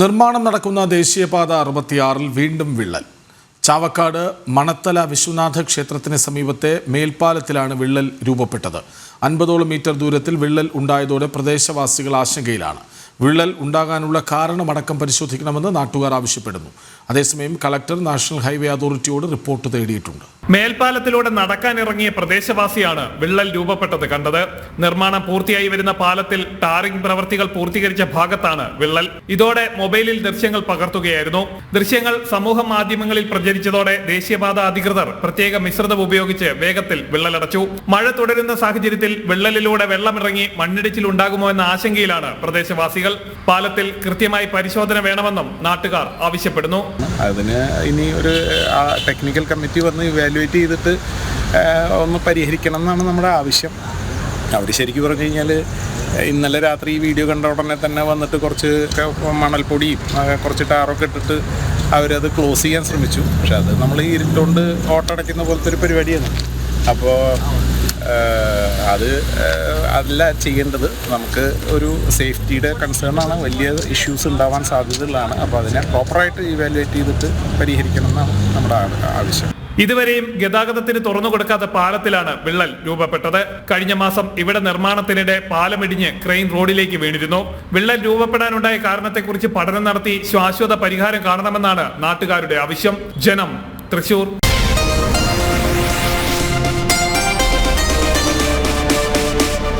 നിർമ്മാണം നടക്കുന്ന ദേശീയപാത അറുപത്തിയാറിൽ വീണ്ടും വിള്ളൽ. ചാവക്കാട് മണത്തല വിശ്വനാഥ ക്ഷേത്രത്തിന് സമീപത്തെ മേൽപ്പാലത്തിലാണ് വിള്ളൽ രൂപപ്പെട്ടത്. അൻപതോളം മീറ്റർ ദൂരത്തിൽ വിള്ളൽ ഉണ്ടായതോടെ പ്രദേശവാസികൾ ആശങ്കയിലാണ്. വിള്ളൽ ഉണ്ടാകാനുള്ള കാരണമടക്കം പരിശോധിക്കണമെന്ന് നാട്ടുകാർ ആവശ്യപ്പെടുന്നു. അതേസമയം കളക്ടർ നാഷണൽ ഹൈവേ അതോറിറ്റിയോട് റിപ്പോർട്ട് തേടിയിട്ടുണ്ട്. മേൽപ്പാലത്തിലൂടെ നടക്കാനിറങ്ങിയ പ്രദേശവാസിയാണ് വിള്ളൽ രൂപപ്പെട്ടത് കണ്ടത്. നിർമ്മാണം പൂർത്തിയായി വരുന്ന പാലത്തിൽ ടാറിംഗ് പ്രവർത്തികൾ പൂർത്തീകരിച്ച ഭാഗത്താണ് വിള്ളൽ. ഇതോടെ മൊബൈലിൽ ദൃശ്യങ്ങൾ പകർത്തുകയായിരുന്നു. ദൃശ്യങ്ങൾ സമൂഹ മാധ്യമങ്ങളിൽ പ്രചരിച്ചതോടെ ദേശീയപാത അധികൃതർ പ്രത്യേക മിശ്രിതം ഉപയോഗിച്ച് വേഗത്തിൽ വിള്ളലടച്ചു. മഴ തുടരുന്ന സാഹചര്യത്തിൽ വിള്ളലിലൂടെ വെള്ളമിറങ്ങി മണ്ണിടിച്ചിൽ ഉണ്ടാകുമോ എന്ന ആശങ്കയിലാണ് പ്രദേശവാസികൾ. പാലത്തിൽ കൃത്യമായി പരിശോധന വേണമെന്നും നാട്ടുകാർ ആവശ്യപ്പെടുന്നു. അതിന് ഇനി ഒരു ടെക്നിക്കൽ കമ്മിറ്റി വന്ന് ഇവാലുവേറ്റ് ചെയ്തിട്ട് ഒന്ന് പരിഹരിക്കണം എന്നാണ് നമ്മുടെ ആവശ്യം. അവർ ശരിക്കും പറഞ്ഞു കഴിഞ്ഞാൽ ഇന്നലെ രാത്രി ഈ വീഡിയോ കണ്ട ഉടനെ തന്നെ വന്നിട്ട് കുറച്ച് മണൽപ്പൊടിയും കുറച്ച് ടാറൊക്കെ ഇട്ടിട്ട് അവരത് ക്ലോസ് ചെയ്യാൻ ശ്രമിച്ചു. പക്ഷെ അത് നമ്മൾ ഇരുട്ടുകൊണ്ട് ഓട്ടടയ്ക്കുന്ന പോലത്തെ ഒരു പരിപാടിയാണ്. അപ്പോൾ അത് അല്ല ചെയ്യേണ്ടത്. നമുക്ക് ഒരു സേഫ്റ്റിയുടെ കൺസേൺ ആണ്. വലിയ ഇഷ്യൂസ് ഉണ്ടാവാൻ സാധ്യതയുള്ളതാണ്. അപ്പോൾ അതിനെ പ്രോപ്പറായിട്ട് ഇവാലുവേറ്റ് ചെയ്തിട്ട് പരിഹരിക്കണം എന്നാണ് നമ്മുടെ ആവശ്യം. ഇതുവരെയും ഗതാഗതത്തിന് തുറന്നു കൊടുക്കാത്ത പാലത്തിലാണ് വിള്ളൽ രൂപപ്പെട്ടത്. കഴിഞ്ഞ മാസം ഇവിടെ നിർമ്മാണത്തിനിടെ പാലമിടിഞ്ഞ് ക്രെയിൻ റോഡിലേക്ക് വീണിരുന്നു. വിള്ളൽ രൂപപ്പെടാനുണ്ടായ കാരണത്തെക്കുറിച്ച് പഠനം നടത്തി ശാശ്വത പരിഹാരം കാണണമെന്നാണ് നാട്ടുകാരുടെ ആവശ്യം. ജനം തൃശൂർ.